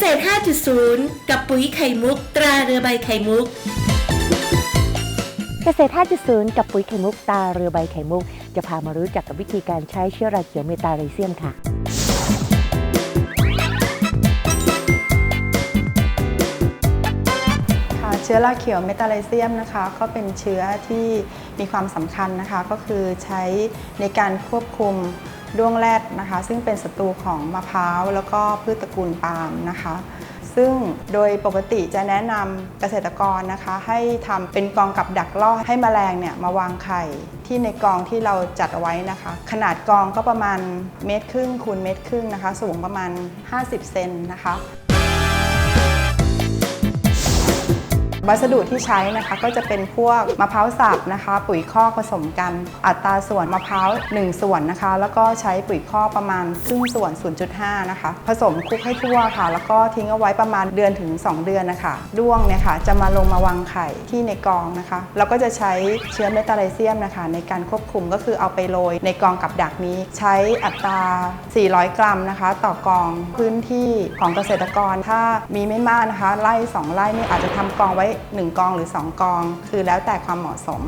ษตร 5.0 กับปุ๋ยไข่มุก ตราเรือใบไข่มุก เกษตร 5.0 กับปุ๋ยไข่มุกตาเรือใบไข่มุก จะพามารู้จักกับวิธีการใช้เชื้อราเขียวเมตาไรเซียมค่ะ ค่ะเชื้อราเขียวเมตาไลเซียมนะคะก็เป็นเชื้อที่มีความสำคัญนะคะ ก็คือใช้ในการควบคุม ด้วงแรดนะคะ ซึ่งเป็นศัตรูของมะพร้าวแล้วก็พืชตระกูลปาล์มนะคะ ซึ่งโดยปกติจะแนะนำเกษตรกรนะคะ ให้ทำเป็นกองกับดักล่อให้แมลงเนี่ยมาวางไข่ที่ในกองที่เราจัดเอาไว้นะคะ ขนาดกองก็ประมาณเมตรครึ่งคูณเมตรครึ่งนะคะ สูงประมาณ 50 เซนนะคะ วัสดุที่ใช้นะคะก็จะเป็นพวกมะพร้าวสับนะคะ ปุ๋ยคอกผสมกัน อัตราส่วนมะพร้าว1 ส่วนนะคะ แล้วก็ใช้ปุ๋ยคอกประมาณครึ่งส่วน 0.5 นะคะ ผสมคลุกให้ทั่วค่ะ แล้วก็ทิ้งเอาไว้ประมาณเดือนถึง 2 เดือนนะคะด้วงเนี่ยค่ะจะมาลงมาวางไข่ที่ในกองนะคะ เราก็จะใช้เชื้อเมตาไลเซียมนะคะ ในการควบคุมก็คือเอาไปโรยในกองกับดักนี้ ใช้อัตรา 400 กรัมนะคะ ต่อกองพื้นที่ของเกษตรกรถ้ามีไม่มากนะคะไร่สองไร่นี่อาจจะทำกองไว้1 กองหรือ 2 กอง คือแล้วแต่ความเหมาะสม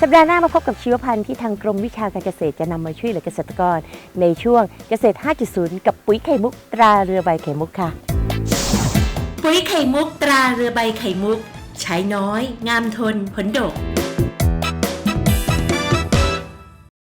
สัปดาห์หน้ามาพบกับชีวพันธุ์ที่ทางกรมวิชาการเกษตรจะนำมาช่วยเหลือเกษตรกร ในช่วงเกษตร 5.0 กับปุ๋ยไข่มุกตราเรือใบไข่มุกค่ะ ปุ๋ยไข่มุกตราเรือใบไข่มุก ใช้น้อย งามทนผลดก